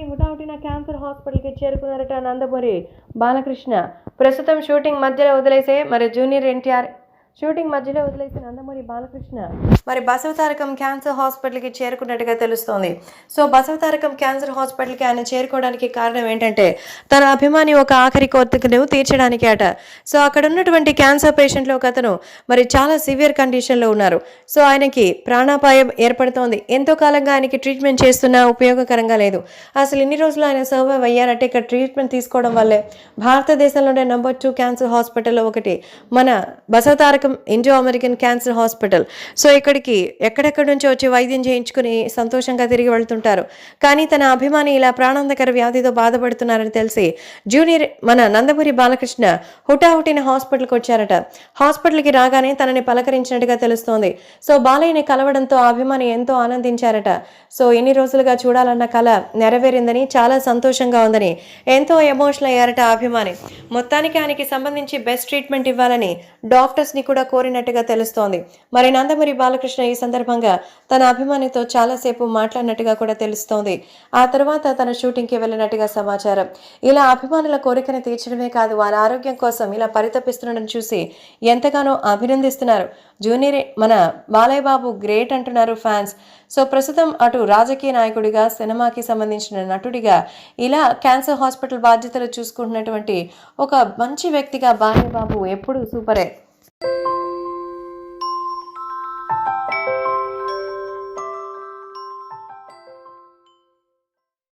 హుటాహుటిన క్యాన్సర్ హాస్పిటల్కి చేరుకున్నారట నందమూరి బాలకృష్ణ. ప్రస్తుతం షూటింగ్ మధ్యలో వదిలేసే మరి జూనియర్ ఎన్టీఆర్ షూటింగ్ మధ్యలో వదిలేసిన నందమూరి బాలకృష్ణ. మరి బసవతారకం క్యాన్సర్ హాస్పిటల్కి చేరుకున్నట్టుగా తెలుస్తోంది. సో బసవతారకం క్యాన్సర్ హాస్పిటల్కి ఆయన చేరుకోవడానికి కారణం ఏంటంటే తన అభిమాని ఒక ఆఖరి కోరికను తీర్చడానికి అట. సో అక్కడ ఉన్నటువంటి క్యాన్సర్ పేషెంట్లో ఒక అతను మరి చాలా సివియర్ కండిషన్లో ఉన్నారు. సో ఆయనకి ప్రాణాపాయం ఏర్పడుతోంది. ఎంతో కాలంగా ఆయనకి ట్రీట్మెంట్ చేస్తున్నా ఉపయోగకరంగా లేదు. అసలు ఇన్ని రోజులు ఆయన సర్వైవ్ అయ్యారంటే ఇక్కడ ట్రీట్మెంట్ తీసుకోవడం వల్లే భారతదేశంలోనే నెంబర్ టూ క్యాన్సర్ హాస్పిటల్లో ఒకటి. మన Basavatarakam Indo American cancer hospital. So ఇక్కడికి ఎక్కడెక్కడి నుంచి వచ్చి వైద్యం చేయించుకుని సంతోషంగా తిరిగి వెళ్తుంటారు. కానీ తన అభిమాని ఇలా ప్రాణాంతకర వ్యాధితో బాధపడుతున్నారని తెలిసి జూనియర్ మన నందమూరి బాలకృష్ణ హుటాహుటిన హాస్పిటల్కి వచ్చారట. హాస్పిటల్కి రాగానే తనని పలకరించినట్టుగా తెలుస్తోంది. సో బాలయ్యని కలవడంతో అభిమాని ఎంతో ఆనందించారట. సో ఎన్ని రోజులుగా చూడాలన్న కళ నెరవేరిందని చాలా సంతోషంగా ఉందని ఎంతో ఎమోషనల్ అయ్యారట అభిమాని. మొత్తానికి ఆయనకి సంబంధించి బెస్ట్ ట్రీట్మెంట్ ఇవ్వాలని డాక్టర్స్ని కూడా కోరినట్టుగా తెలుస్తోంది. మరి నందమూరి బాలకృష్ణ ఈ సందర్భంగా తన అభిమానితో చాలాసేపు మాట్లాడినట్టుగా కూడా తెలుస్తోంది. ఆ తర్వాత తన షూటింగ్కి వెళ్ళినట్టుగా సమాచారం. ఇలా అభిమానుల కోరికను తీర్చడమే కాదు వారి ఆరోగ్యం కోసం ఇలా పరితపిస్తుండడం చూసి ఎంతగానో అభినందిస్తున్నారు. జూనియర్ మన బాలయ్య బాబు గ్రేట్ అంటున్నారు ఫ్యాన్స్. సో ప్రస్తుతం అటు రాజకీయ నాయకుడిగా సినిమాకి సంబంధించిన నటుడిగా ఇలా క్యాన్సర్ హాస్పిటల్ బాధ్యతలు చూసుకుంటున్నటువంటి ఒక మంచి వ్యక్తిగా బాలయ్య బాబు ఎప్పుడూ సూపరే.